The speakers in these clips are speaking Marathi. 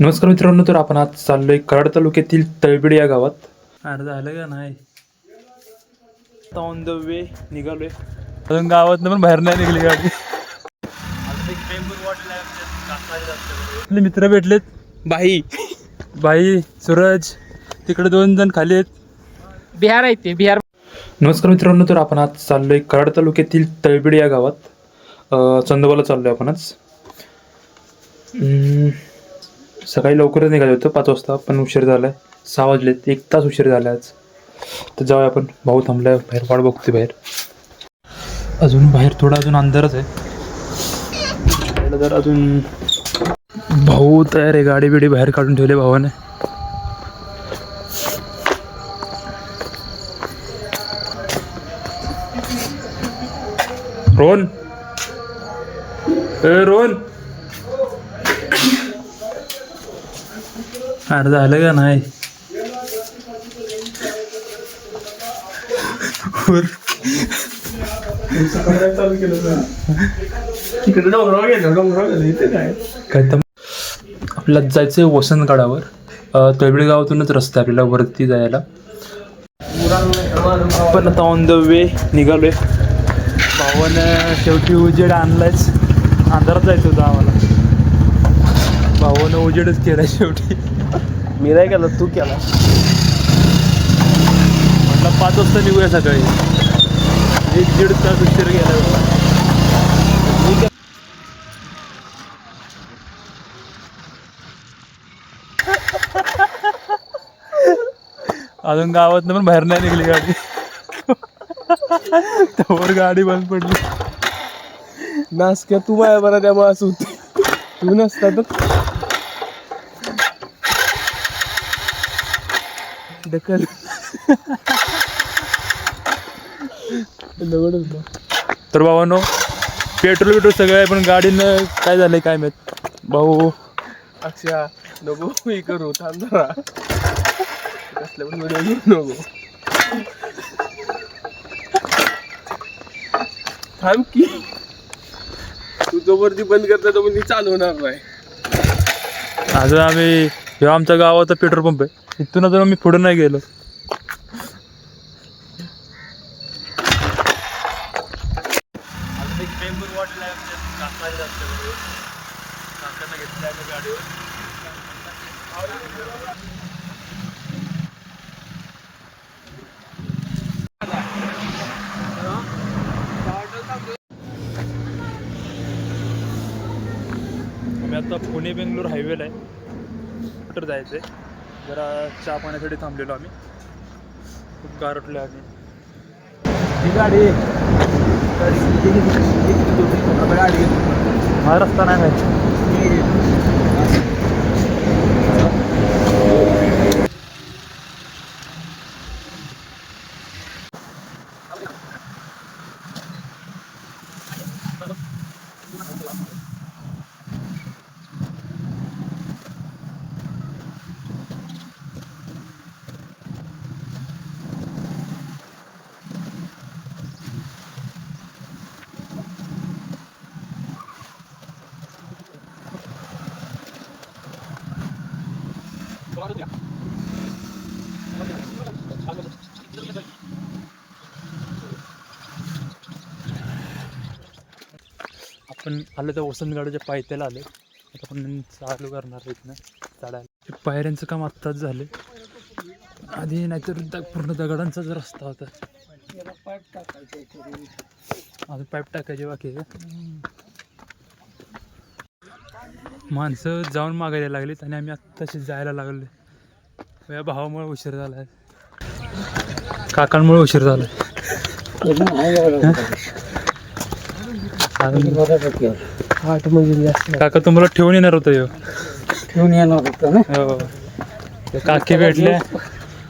नमस्कार मित्रांनो तर आपण आज चाललोय कराड तालुक्यातील तळबिड या गावात. अरे झालं का नाही? ऑन द वे निघालोय. अजून गावात पण बाहेर नाही निघली गाडी. आपले मित्र भेटलेत. बाई. बाई सूरज तिकडे दोन जण खाली आहेत. बिहार आहे ते बिहार. नमस्कार मित्रांनो तर आपण आज चाललोय कराड तालुक्यातील तळबिड या गावात. चंदोबाला चाललोय आपण आज. हम्म, सकाळी लवकरच निघाले होतं पाच वाजता. पण उशीर झालाय. सहा वाजलेत. एक तास उशीर झाला आज. तर जाऊया आपण. भाऊ थांबलाय. बाहेर वाट बघतोय बाहेर. अजून बाहेर थोडा अजून अंधारच आहे. जर अजून भाऊ तयार आहे. गाडी बिडी बाहेर काढून ठेवले भावाने. रोहन. ए रोहन. अरे झालं का नाही? वर. काय तर आपल्याला जायचंय वसंतगडावर. अं, तळबिड गावातूनच रस्ता आहे आपल्याला वरती जायला. आपण आता ऑन द वे निघालोय. भावानं शेवटी उजेड आणलायच. अंधारात जायचं होतं आम्हाला. भावानं उजेडच केलाय शेवटी. मी नाही केला तू केला. म्हटलं पाच वाजता निघूया सकाळी. एक दीड तास उशीर गेला. होता अजून गावात पण बाहेर नाही निघली गाडी. त्यावर गाडी बंद पडली. नासक्या तू माझ्या बरं त्यामुळे असं तू नसता तर. ढकल दगड तर भावानो पेट्रोल बिट्रोल सगळं आहे पण गाडीनं काय झालंय काय माहीत? भाऊ. अक्षा नको हे करू थांब जरा. कसल्या पण व्हिडिओ घेऊ नको. थांब की. तू जोपर्यंत ती बंद करता ती चालू होणार नाही. अजून आम्ही ह्यो आमच्या गावाचा पेट्रोल पंप आहे. इथून अजून आम्ही पुढे नाही गेलो. आता पुणे बेंगलोर हायवेला आहे. कुठं जायचं आहे जरा चहा पाण्यासाठी थांबलेलो आम्ही. खूप गारटलो आम्ही. गाडी हा रस्ता नाही माहिती. पण आलं तर वसंतगडाच्या पायथ्याला आले. आता आपण चालू करणार इथनं चढायला. पायऱ्यांचं काम आत्ताच झालं आधी नाहीतर द- पूर्ण दगडांचाच रस्ता होता. अजून पाईप टाकायचे बाकी आहे. माणसं जाऊन मागायला लागलीत आणि आम्ही आत्ताशी जायला लागले या भावामुळे उशीर झाला काकांमुळे उशीर झाला आठ म्हणजे जास्त काका तुम्हाला ठेवून येणार होतं ह्यो. ठेवून येणार होतं ना? हो ते काकी भेटले.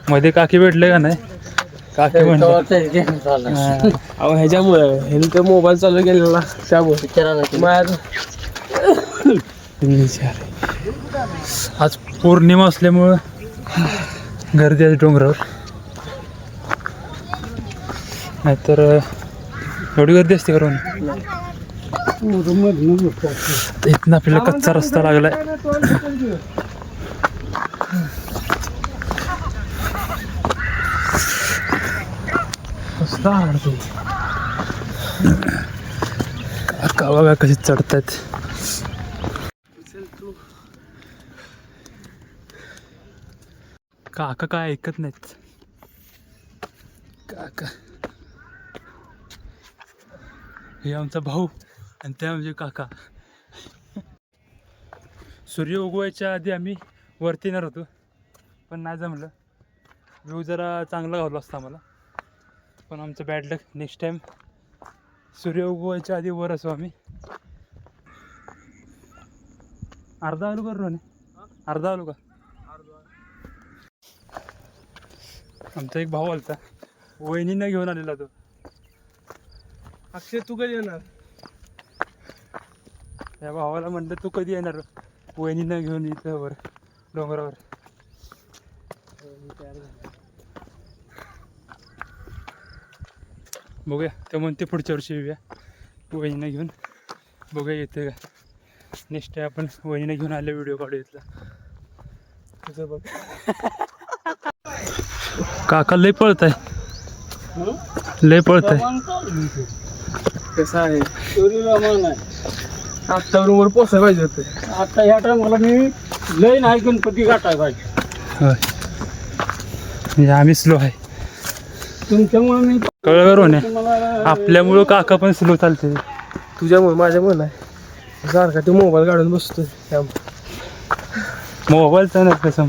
मध्ये काकी भेटले का नाही? काकी म्हणले. हा. अहो ह्याच्यामुळं ह्याने तर मोबाईल चालू केलेला त्यामुळे. आज पौर्णिमा असल्यामुळं गर्दी आहे डोंगरावर. नाहीतर अं, एवढी गर्दी असते करून इथनं आपल्याला कच्चा रस्ता लागलाय. कसला आवडतो काका बघा कशी चढतात चल काका काय ऐकत नाहीत. काका. हे आमचा भाऊ. आणि त्या म्हणजे काका. सूर्य उगवायच्या आधी आम्ही वरती येणार होतो. पण नाही जमलं. व्ह्यू जरा चांगला घालला असता आम्हाला. पण आमचं बॅड लक नेक्स्ट टाईम सूर्य उगवायच्या आधी वर असू आम्ही. अर्धा आलो का रोने अर्धा आलो का? आमचा एक भाऊ आलता. वहिनींना घेऊन आलेला तो. अक्षय तू कधी येणार? त्या भावाला म्हणलं तू कधी येणार? वहिनींना घेऊन इथं वर डोंगरावर. बघूया ते म्हणते पुढच्या वर्षी येऊया. वहिनींना घेऊन बघूया येते का? नेक्स्ट टाइम आपण वहिनीला घेऊन आले व्हिडिओ काढू इथला. तुझं बघ. काका लय पळत आहे लय पळत आहे? कसं आहे. सूर्यरमण आहे आत्तावरून वर पोसाय पाहिजे होते. आता ह्या टायमाला मी लय नाही गणपती गाठाय पाहिजे. होय. म्हणजे आम्ही स्लो आहे. तुमच्यामुळे मी कळलं रोने तुम्हाला आपल्यामुळं काका पण स्लो चालते तुझ्यामुळे माझ्यामुळे नाही. सारखा तू मोबाईल काढून बसतोय. त्यामुळे. मोबाईलचा नाही कसं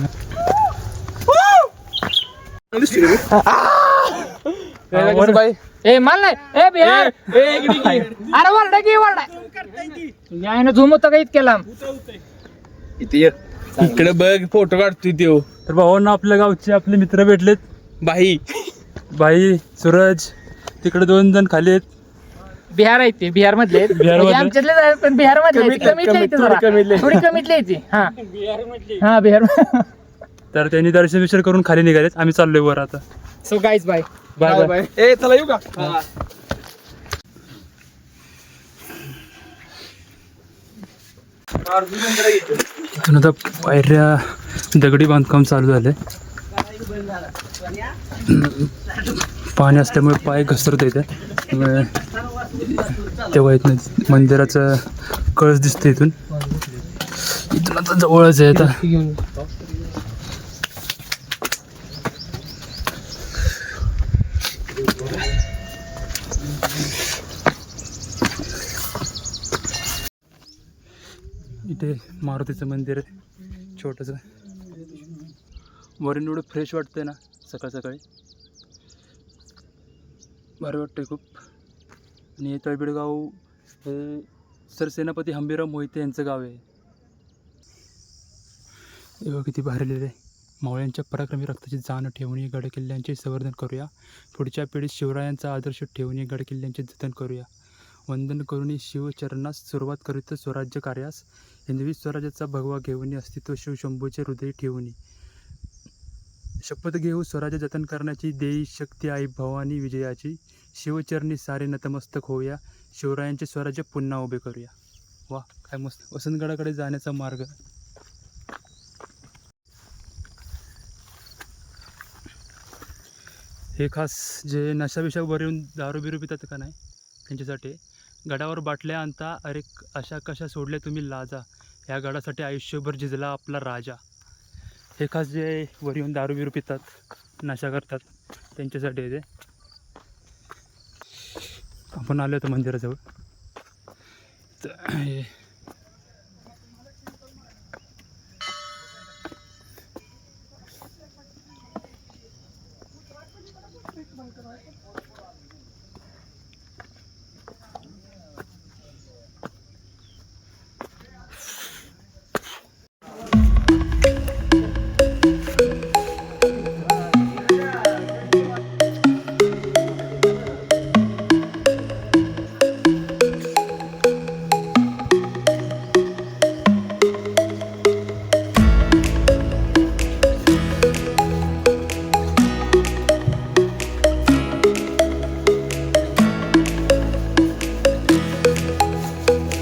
बाई ए माल नाही ए बिहार अरे वरडा की वरडा तुझ्या आईनं झुमवतं का इतक्या लांब इथे ये. इकडे बघ फोटो काढतोय त्यो तर भावांना आपल्या गावचे आपले मित्र भेटलेत. बाई. बाई सूरज तिकडे दोन जण खाली आहेत. बिहार आहे ते बिहार मधले आहेत. बिहार म्हणजे मधले? आमच्यातलेच आहेत, पण बिहार मधले आहेत. कमीतले- आहेत ते जरा. थोडी कमीतले. आहे ती. हा. हा बिहार तर त्यांनी दर्शन विचार करून खाली निघालेत. आम्ही चाललोय वर आता. So guys bye bye bye ए चला येऊ का? इथून आता पायऱ्या दगडी बांधकाम चालू झालं पाणी असल्यामुळे पाय घसरत येते त्यामुळे तेव्हा येत नाही मंदिराचं कळस दिसतं इथून. इथून आता जवळच आहे आता. ते मारुतीचं मंदिर आहे. छोटंसं. वरून एवढं फ्रेश वाटतंय ना सकाळ सकाळी. बरं वाटतंय खूप. आणि हे सर हे सरसेनापती हंबीराव मोहिते यांचं गाव आहे. एवढं किती भारी आहे मावळ्यांच्या पराक्रमी रक्ताची जाण ठेवून गडकिल्ल्यांचे संवर्धन करूया. पुढच्या पिढीत शिवरायांचा आदर्श ठेवून गडकिल्ल्यांचे जतन करूया. वंदन करून शिवचरणास सुरुवात करीत स्वराज्य कार्यास. हिंदवी स्वराज्याचा भगवा घेऊन अस्तित्व शिवशंभूचे हृदय ठेवून शपथ घेऊ स्वराज्य जतन करण्याची देई शक्ती आई भवानी विजयाची. शिवचरणी सारे नतमस्तक होऊया. शिवरायांचे स्वराज्य पुन्हा उभे करूया. वा काय मस्त. वसंतगडाकडे जाण्याचा मार्ग. हे खास जे नशा बिशा येऊन दारू बिरू पितात का नाही? त्यांच्यासाठी. गडावर बाटल्या आणता अरे अशा कशा सोडल्या तुम्ही लाजा? ह्या गडासाठी आयुष्यभर झिजला आपला राजा. हे खास जे वर येऊन दारू बिरू पितात नशा करतात त्यांच्यासाठी ते. आपण आलो होतो मंदिराजवळ. तर हे Bye.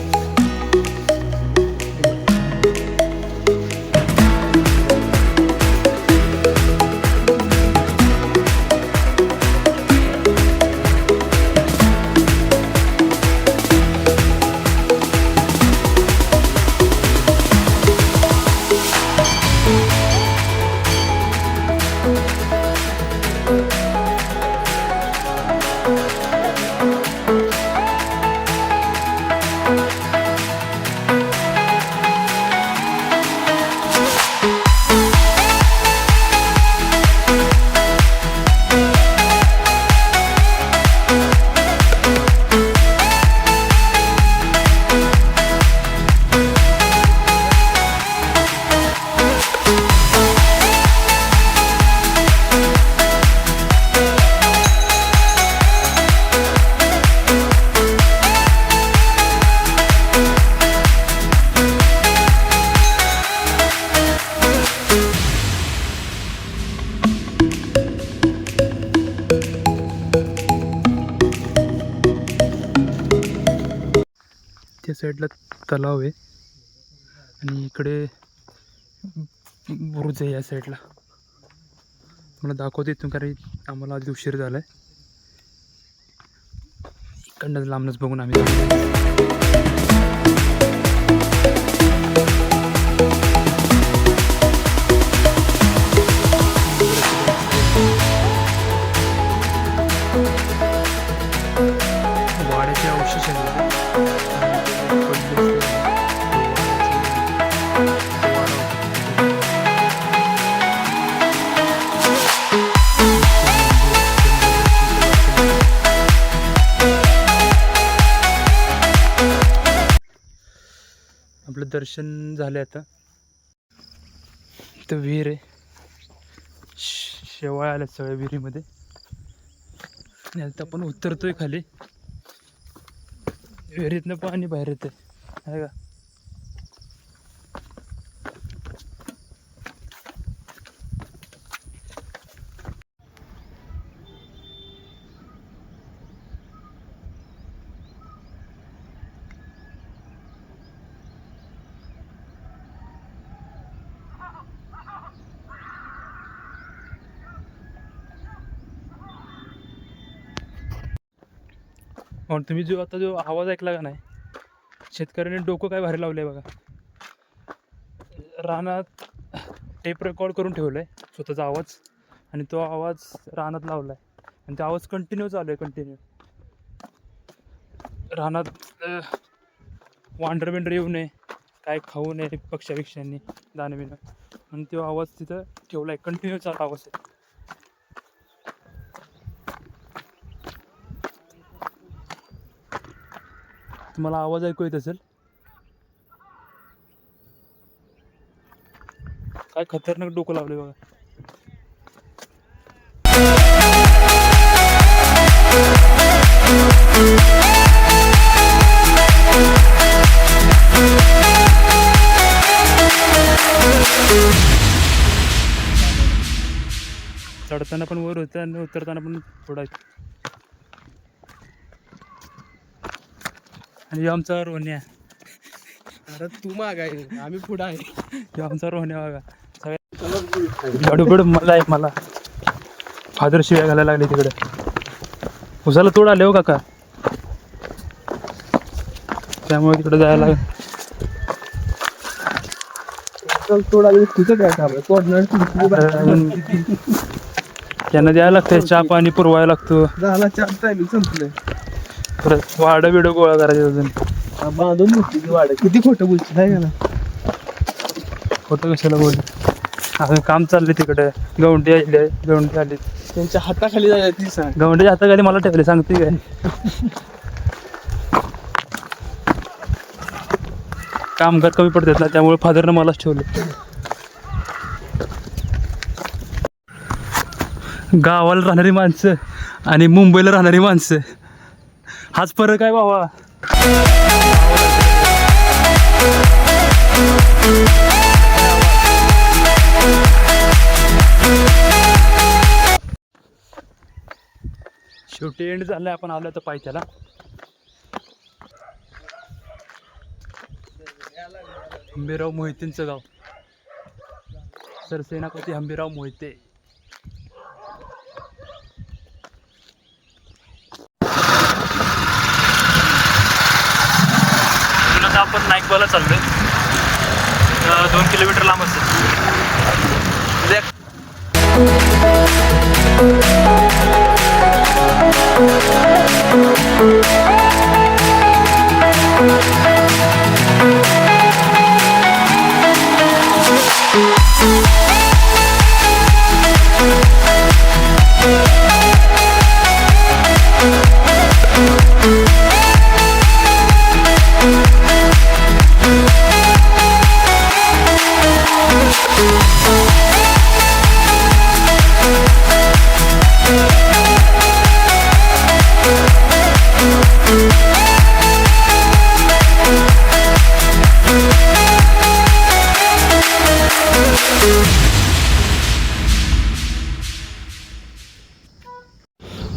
साईडला तलाव आहे. आणि इकडे बुरुज आहे या साईडला. मला दाखवते इथून कारण आम्हाला आधी उशीर झाला आहे इकडनं लांबनच बघून आम्ही दर्शन झाले आता. तर विहीर आहे. शेवाळ आल्या सगळ्या विहिरीमध्ये. आणि आता आपण उतरतोय खाली. विहिरीतनं पाणी बाहेर येते आहे का? म्हणून तुम्ही जो आता जो आवाज ऐकला का नाही शेतकऱ्याने डोकं काय भारी आहे बघा. रानात टेप रेकॉर्ड करून ठेवलं आहे स्वतःचा आवाज आणि तो आवाज रानात लावला आहे आणि तो आवाज कंटिन्यू चालू आहे कंटिन्यू रानात वांडर बिंडर येऊ नये काय खाऊ नये पक्षापेक्षांनी दानविनं आणि तो आवाज तिथं ठेवला आहे कंटिन्यू चालू आवाज आहे. तुम्हाला आवाज ऐकू येत असेल? काय खतरनाक डोकं लावले बघा. चढताना पण वर होतं आणि उतरताना पण थोडा आणि आमचा रोहन्या अरे तू माग आहे. आम्ही पुढं आहे. ह्यो आमचा रोहन्या बघा. सगळ्या मला आहे मला. फादर शिव्या घालायला लागले तिकडे. उसाला तोड आले हो काका. त्यामुळे तिकडे जायला लागेल. तुझं काय काम आहे? तोडणार अजून त्यांना द्यायला लागतंय चहा पाणी पुरवायला लागतो. झाला चार टायमिंग संपलंय. परत वाडं बिडं गोळा करायचे अजून. बांधून वाढ किती खोटं बोलशील आहे का खोटं कशाला बोल? अजून काम चाललंय तिकडे. गवंडी आली गवंडी आली. त्यांच्या हाताखाली जायला ती सांग. गवंडी हाताखाली मला ठेवले सांगते काय? कामगार कमी पडतात ना त्यामुळे फादरनं मलाच ठेवले गावाला राहणारी माणसं आणि मुंबईला राहणारी माणसं. हाच फरक आहे बाबा शेवटी एंड झालाय आपण आलो तर पायथ्याला. हंबीराव मोहितेंचं गाव. सरसेनापती हंबीराव मोहिते. आपण नाईकबाला चाललोय. आहे दोन किलोमीटर लांब असेल.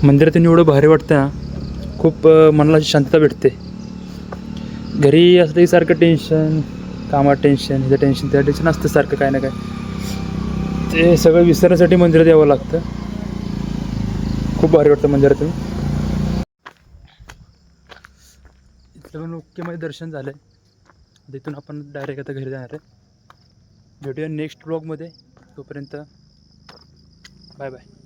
मंदिरातून एवढं भारी वाटतं ना खूप मनाला शांतता भेटते. घरी असलं की सारखं टेन्शन कामात टेन्शन ह्याचं टेन्शन त्या टेन्शन असतं सारखं काय ना काय ते सगळं विसरण्यासाठी मंदिरात यावं लागतं. खूप भारी वाटतं मंदिरात इथलं पण ओकेमध्ये दर्शन झालं आहे तिथून आपण डायरेक्ट आता घरी जाणार आहे. भेटूया नेक्स्ट ब्लॉगमध्ये तोपर्यंत बाय बाय